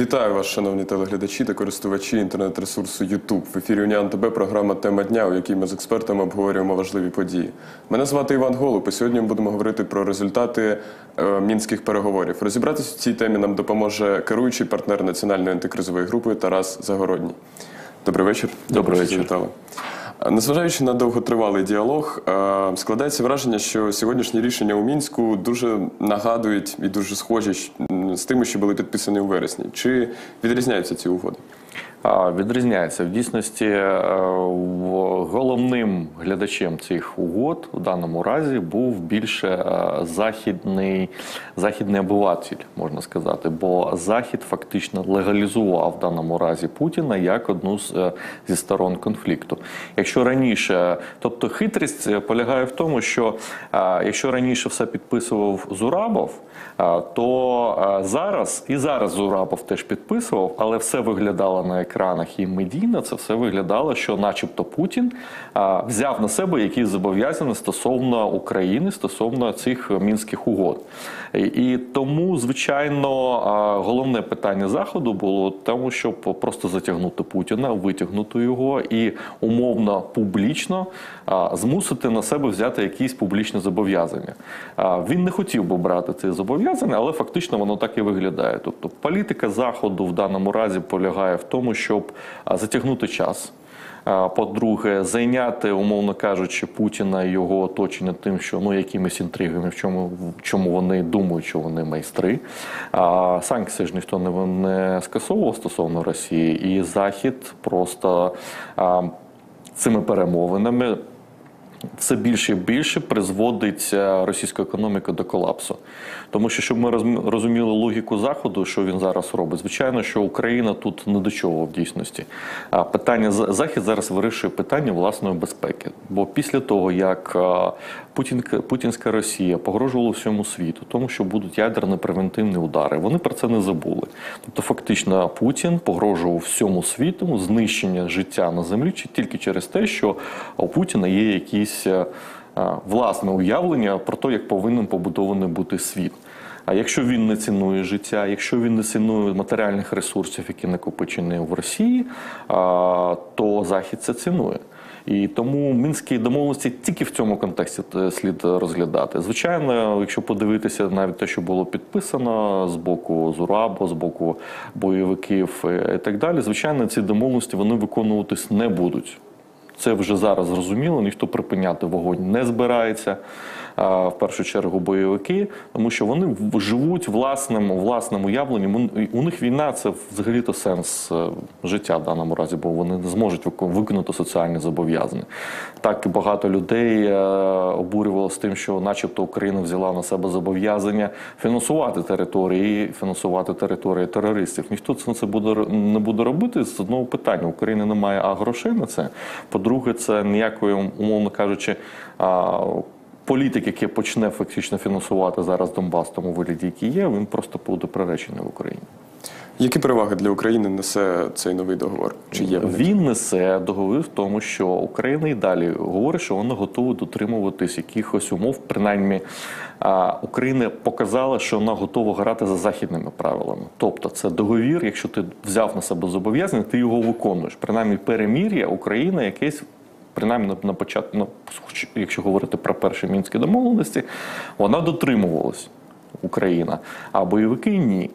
Вітаю вас, шановні телеглядачі та користувачі інтернет-ресурсу YouTube. В ефірі Уніан ТБ програма Тема дня, у якій ми з експертами обговорюємо важливі події. Мене звати Іван Голуб, і сьогодні ми будемо говорити про результати е, мінських переговорів. Розібратися в цій темі нам допоможе керуючий партнер національної антикризової групи Тарас Загородній. Добрий вечір. Добрий що вечір. завітали. Незважаючи на довготривалий діалог, е, складається враження, що сьогоднішні рішення у мінську дуже нагадують і дуже схожі з тими, що були підписані у вересні. Чи відрізняються ці угоди? Відрізняється в дійсності е, головним глядачем цих угод у даному разі був більше е, західний, західний обиватель, можна сказати, бо Захід фактично легалізував в даному разі Путіна як одну з е, зі сторон конфлікту. Якщо раніше, тобто хитрість полягає в тому, що якщо раніше все підписував Зурабов, то зараз і зараз Зурабов теж підписував, але все виглядало на екранах і медійно. Це все виглядало, що, начебто, Путін е, взяв на себе якісь зобов'язання стосовно України, стосовно цих мінських угод. І, і тому, звичайно, е, головне питання заходу було тому, щоб просто затягнути Путіна, витягнути його і умовно публічно а, змусити на себе взяти якісь публічні зобов'язання. А, Він не хотів би брати ці зобов'язання, але фактично воно так і виглядає. Тобто політика заходу в даному разі полягає в тому, щоб затягнути час. По-друге, зайняти, умовно кажучи, Путіна і його оточення тим, що ну якимись інтригами, в чому в чому вони думають, що вони майстри. А санкції ж ніхто не, не скасовував стосовно Росії, і Захід просто а, цими перемовинами все більше і більше призводить е, російську економіку до колапсу. Тому що, щоб ми розуміли логіку Заходу, що він зараз робить, звичайно, що Україна тут не до чого в дійсності. А питання Захід зараз вирішує питання власної безпеки. Бо після того, як Путінка, путінська Росія погрожувала всьому світу, тому що будуть ядерні превентивні удари, вони про це не забули. Тобто, фактично, Путін погрожував всьому світу знищення життя на землі чи тільки через те, що у Путіна є якісь е, е, власне уявлення про те, як повинен побудований бути світ. А якщо він не цінує життя, якщо він не цінує матеріальних ресурсів, які накопичені в Росії, то Захід це цінує. І тому мінські домовленості тільки в цьому контексті е, слід розглядати. Звичайно, якщо подивитися навіть те, що було підписано з боку Зурабо, з боку бойовиків е, і так далі, звичайно, ці домовленості вони виконуватись не будуть. Це вже зараз зрозуміло. Ніхто припиняти вогонь не збирається. В першу чергу бойовики, тому що вони живуть власним власним уявленням. У- них війна це взагалі-то сенс е, життя в даному разі, бо вони не зможуть вико- виконати соціальні зобов'язання. Так і багато людей е, обурювало з тим, що, начебто, Україна взяла на себе зобов'язання фінансувати території, фінансувати території терористів. Ніхто це буде не буде робити з одного питання. України немає а грошей на це. По-друге, це ніякої, умовно кажучи. Політик, який почне фактично фінансувати зараз Донбас, тому вигляді, який є, він просто буде приречений в Україні. Які переваги для України несе цей новий договор? Чи є вони? Він несе договір в тому, що Україна і далі говорить, що вона готова дотримуватись якихось умов. Принаймні, Україна показала, що вона готова грати за західними правилами. Тобто, це договір, якщо ти взяв на себе зобов'язання, ти його виконуєш. Принаймні, перемір'я Україна якесь. Принаймні на- початку, на, якщо говорити про перші мінські домовленості, вона дотримувалась Україна, а бойовики ні.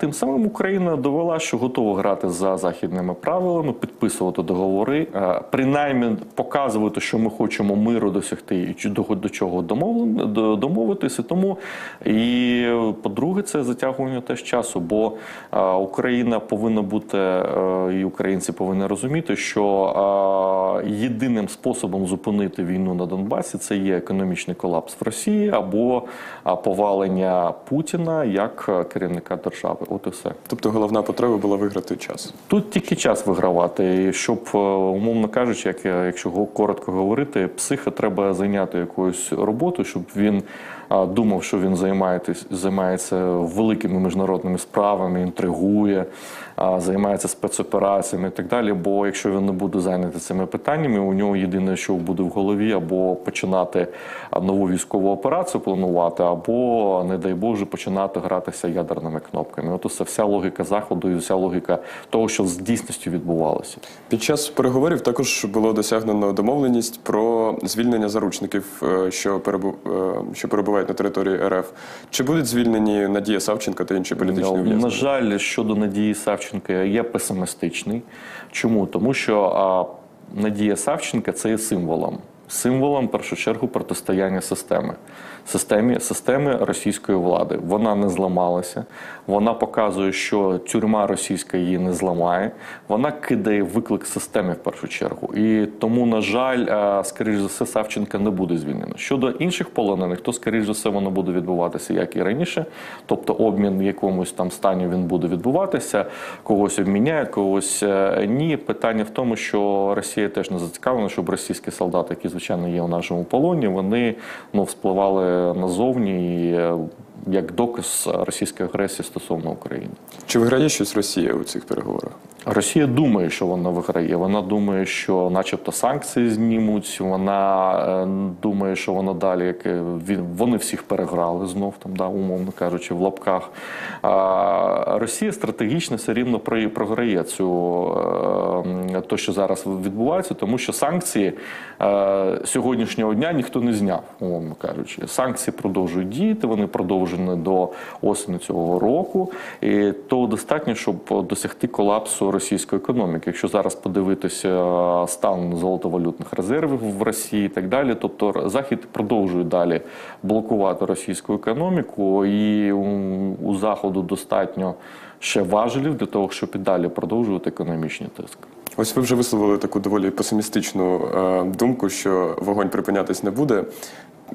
Тим самим Україна довела, що готова грати за західними правилами, підписувати договори, принаймні показувати, що ми хочемо миру досягти і до, чого домовитися. Тому і по-друге, це затягування теж часу, бо Україна повинна бути е, і українці повинні розуміти, що єдиним способом зупинити війну на Донбасі це є економічний колапс в Росії або повалення Путіна як е, держави. От і все. Тобто головна потреба була виграти час. Тут тільки час вигравати, і щоб, е, умовно кажучи, як якщо коротко говорити, психа треба зайняти якоюсь роботою, щоб він думав, що він займається, великими міжнародними справами, інтригує, займається спецопераціями і так далі. Бо якщо він не буде зайнятий цими питаннями, у нього єдине, що буде в голові, або починати нову військову операцію планувати, або, не дай Боже, починати гратися ядерними кнопками. От це вся логіка заходу і вся логіка того, що з дійсністю відбувалося. Під час переговорів також було досягнено домовленість про звільнення заручників, е, що перебу... е, що перебувають на території РФ. Чи будуть звільнені Надія Савченко та інші політичні На жаль, щодо Надії Савченка я песимістичний. Чому? Тому що а, Надія Савченка це є символом. Символом, в першу чергу, протистояння системи. Системі, системи російської влади. Вона не зламалася. Вона показує, що тюрма російська її не зламає. Вона кидає виклик системі в першу чергу. І тому, на жаль, скоріш за все, Савченка не буде звільнено. Щодо інших полонених, то скоріш за все воно буде відбуватися як і раніше. Тобто обмін в якомусь там стані він буде відбуватися, когось обміняють, когось е, ні. Питання в тому, що Росія теж не зацікавлена, щоб російські солдати, які звичайно є у нашому полоні, вони ну вспливали назовні і, е, як доказ російської агресії стосовно України. Чи виграє щось Росія у цих переговорах? Росія думає, що вона виграє. Вона думає, що, начебто, санкції знімуть. Вона е, думає, що вона далі як е, вони всіх переграли знов там, да, умовно кажучи, в лапках. Росія стратегічно все рівно про- програє цю е, то, що зараз відбувається, тому що санкції е, сьогоднішнього дня ніхто не зняв, умовно кажучи. Санкції продовжують діяти, вони продовжені до осені цього року, і того достатньо, щоб досягти колапсу російської економіки. Якщо зараз подивитися е, стан золотовалютних резервів в Росії і так далі, тобто Захід продовжує далі блокувати російську економіку, і у, у заходу достатньо ще важелів для того, щоб і далі продовжувати економічний тиск. Ось ви вже висловили таку доволі песимістичну е, думку, що вогонь припинятись не буде.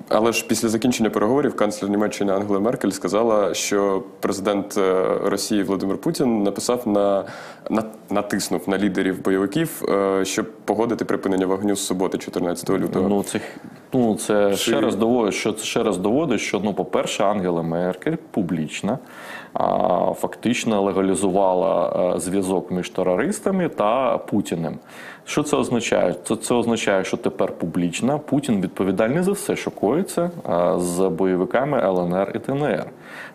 Але ж після закінчення переговорів канцлер Німеччини Ангела Меркель сказала, що президент е, Росії Володимир Путін написав на, на натиснув на лідерів бойовиків, е, щоб погодити припинення вогню з суботи, 14 лютого. Ну це ну це Чи- ще раз доводить, що це ще раз доводить, що ну, по-перше, Ангела Меркель публічно а, фактично легалізувала е, зв'язок між терористами та Путіним. Що це означає? Це, це означає, що тепер публічно Путін відповідальний за все, що коїться з бойовиками ЛНР і ТНР.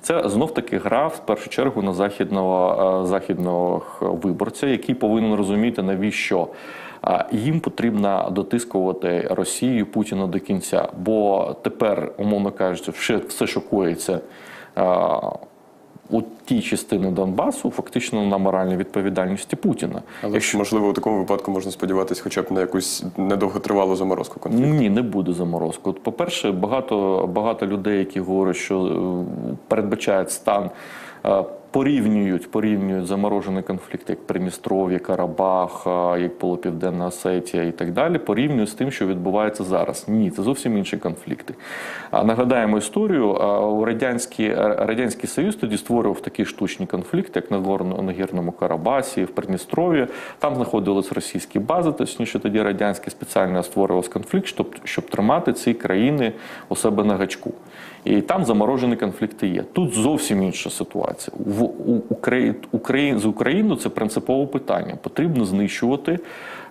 Це знов таки гра в першу чергу на західного, західного виборця, який повинен розуміти, навіщо. Їм потрібно дотискувати Росію Путіна до кінця. Бо тепер, умовно кажучи, все, що коїться у тій частини Донбасу, фактично на моральній відповідальності Путіна. Але Якщо... можливо, у такому випадку можна сподіватися хоча б на якусь недовготривалу заморозку конфлікту. Ні, не буде заморозку. От, По-перше, багато, багато людей, які говорять, що е, передбачають стан, е, порівнюють, порівнюють заморожений конфлікт, як Придністров'я, Карабах, як було Південна Осетія і так далі, порівнюють з тим, що відбувається зараз. Ні, це зовсім інші конфлікти. Нагадаємо історію, радянський, радянський Союз тоді створював такі штучні конфлікти, як на Нагірному Карабасі, в Придністров'ї. Там знаходились російські бази, точніше тоді радянські спеціально створювався конфлікт, щоб, щоб тримати ці країни у себе на гачку. І там заморожені конфлікти є. Тут зовсім інша ситуація. В Украї, Украї, з Україною це принципове питання. Потрібно знищувати.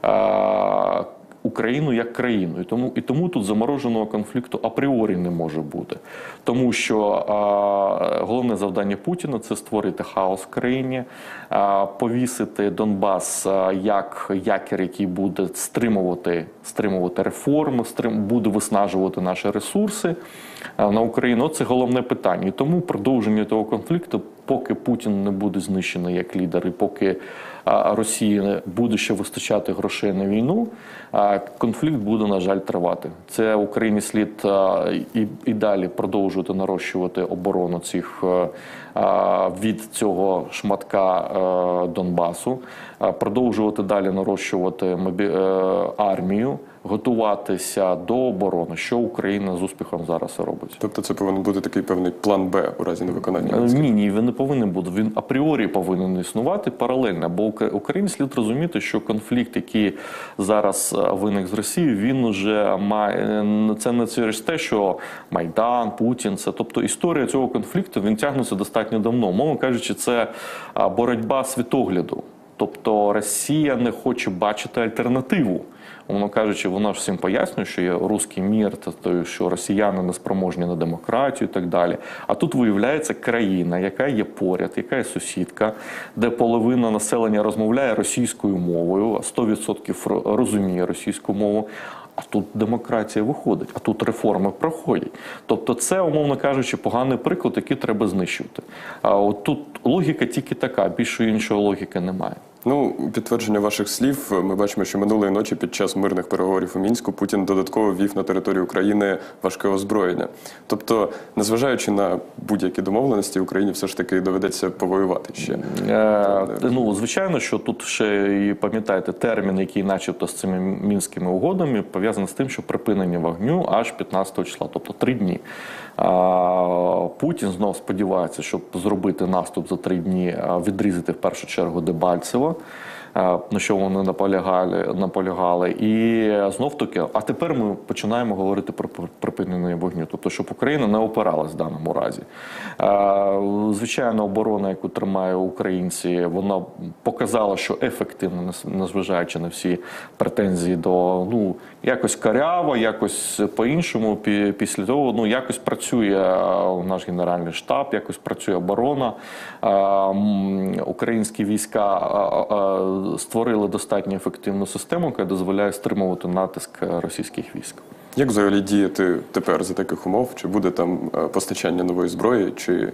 Е, Україну як країну, і тому і тому тут замороженого конфлікту апріорі не може бути, тому що а, головне завдання Путіна це створити хаос в країні, а, повісити Донбас а, як якір, який буде стримувати, стримувати реформи, стрим, буде виснажувати наші ресурси а, на Україну. Це головне питання. І тому продовження того конфлікту, поки Путін не буде знищений як лідер, і поки Росії буде ще вистачати грошей на війну, конфлікт буде, на жаль, тривати. Це Україні слід і, і далі продовжувати нарощувати оборону цих від цього шматка Донбасу. продовжувати далі нарощувати е, армію, готуватися до оборони, що Україна з успіхом зараз робить. Тобто це повинен бути такий певний план Б у разі невиконання. Е, Ні, ні, він не повинен бути. Він апріорі повинен існувати паралельно. Бо Україні слід розуміти, що конфлікт, який зараз е, виник з Росією, він уже має е, це не через те, що Майдан, Путін, це тобто історія цього конфлікту він тягнеться достатньо давно. Мовно кажучи, це боротьба світогляду. Тобто Росія не хоче бачити альтернативу. Умовно кажучи, вона ж всім пояснює, що є руський мір, то, що росіяни не спроможні на демократію і так далі. А тут виявляється країна, яка є поряд, яка є сусідка, де половина населення розмовляє російською мовою, а 100% розуміє російську мову. А тут демократія виходить, а тут реформи проходять. Тобто, це, умовно кажучи, поганий приклад, який треба знищувати. А от тут логіка тільки така, більшої іншої логіки немає. Ну, підтвердження ваших слів, ми бачимо, що минулої ночі під час мирних переговорів у мінську Путін додатково ввів на територію України важке озброєння. Тобто, незважаючи на будь-які домовленості, Україні все ж таки доведеться повоювати ще. Е, ну, звичайно, що тут ще і пам'ятаєте термін, який, начебто, з цими мінськими угодами пов'язаний з тим, що припинення вогню аж 15 числа, тобто три дні. Путін знов сподівається, щоб зробити наступ за три дні, відрізати в першу чергу Дебальцево. Е, На що вони наполягали, наполягали, і знов таки, а тепер ми починаємо говорити про припинення вогню, тобто, щоб Україна не опиралась в даному разі. Е, Звичайно, оборона, яку тримають українці, вона показала, що ефективно, незважаючи на всі претензії до ну якось каряво, якось по-іншому. Пі- Після того ну якось працює е, наш генеральний штаб, якось працює оборона. Українські війська створили достатньо ефективну систему, яка дозволяє стримувати натиск російських військ. Як взагалі діяти тепер за таких умов? Чи буде там е, постачання нової зброї, чи е,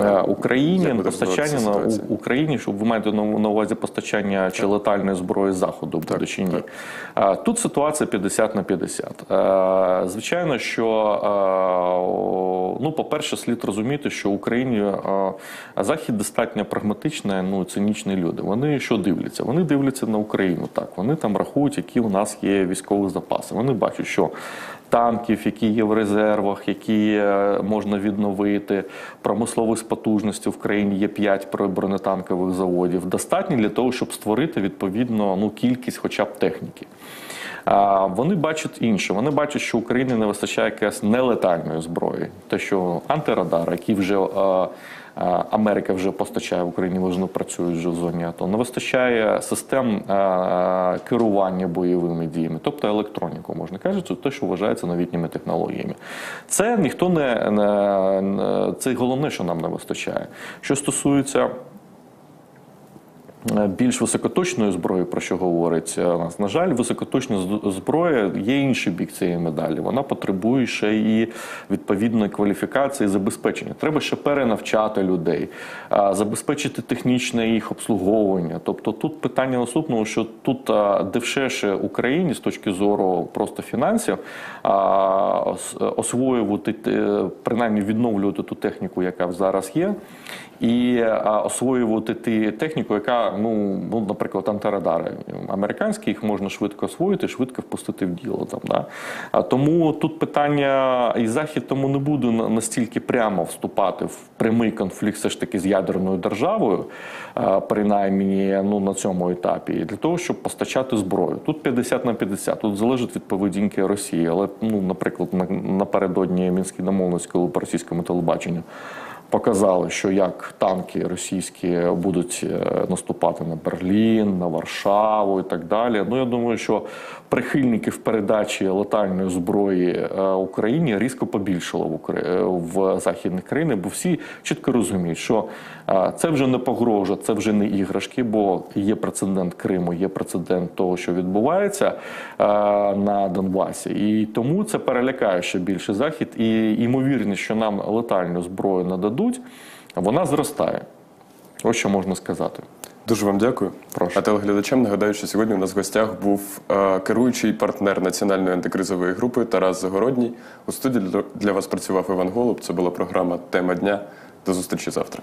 Е, Україні як постачання на Україні, щоб ви маєте на, на увазі постачання чи летальної зброї заходу буде чи ні. Е, Тут ситуація 50 на 50. Е, Звичайно, що ну, по-перше, слід розуміти, що в Україні захід достатньо прагматичний, ну цинічні люди. Вони що дивляться? Вони дивляться на Україну. Так, вони там рахують, які у нас є військові запаси. Вони бачать, що танків, які є в резервах, які е, можна відновити, промислових потужностей в країні є 5 бронетанкових заводів. Достатньо для того, щоб створити відповідно ну, кількість, хоча б техніки. Вони бачать інше. Вони бачать, що Україні не вистачає якоїсь нелетальної зброї. Те, що антирадар, який вже е, Америка вже постачає в Україні, вони працюють вже в зоні АТО. Не вистачає систем е, керування бойовими діями, тобто електроніку, можна кажучи, це те, що вважається новітніми технологіями. Це ніхто не, це головне, що нам не вистачає. Що стосується Е, більш високоточної зброї, про що говорить е, нас. На жаль, високоточна зброя є інший бік цієї медалі. Вона потребує ще і відповідної кваліфікації, забезпечення. Треба ще перенавчати людей, забезпечити технічне їх обслуговування. Тобто тут питання наступного, що тут дешевше Україні з точки зору просто фінансів освоювати е, принаймні відновлювати ту техніку, яка зараз є. І освоювати ті техніку, яка ну, ну наприклад, антирадари американські, їх можна швидко освоїти, швидко впустити в діло. Там да а тому тут питання і захід тому не буде настільки прямо вступати в прямий конфлікт, все ж таки з ядерною державою, принаймні ну на цьому етапі, для того, щоб постачати зброю. Тут 50 на 50, тут залежить від поведінки Росії. Але ну, наприклад, напередодні мінської домовленості, коли по російському телебаченню показали, що як танки російські будуть е, наступати на Берлін, на Варшаву і так далі. Ну я думаю, що прихильників передачі летальної зброї е, Україні різко побільшало в Укра- е, в західних країнах, бо всі чітко розуміють, що це вже не погрожа, це вже не іграшки, бо є прецедент Криму, є прецедент того, що відбувається на Донбасі, і тому це перелякає ще більше захід. І ймовірність, що нам летальну зброю нададуть, вона зростає. Ось що можна сказати. Дуже вам дякую. Прошу. А телеглядачам нагадаю, що сьогодні у нас в гостях був е, керуючий партнер національної антикризової групи Тарас Загородній. У студії для- для вас працював Іван Голуб. Це була програма Тема дня. До зустрічі завтра.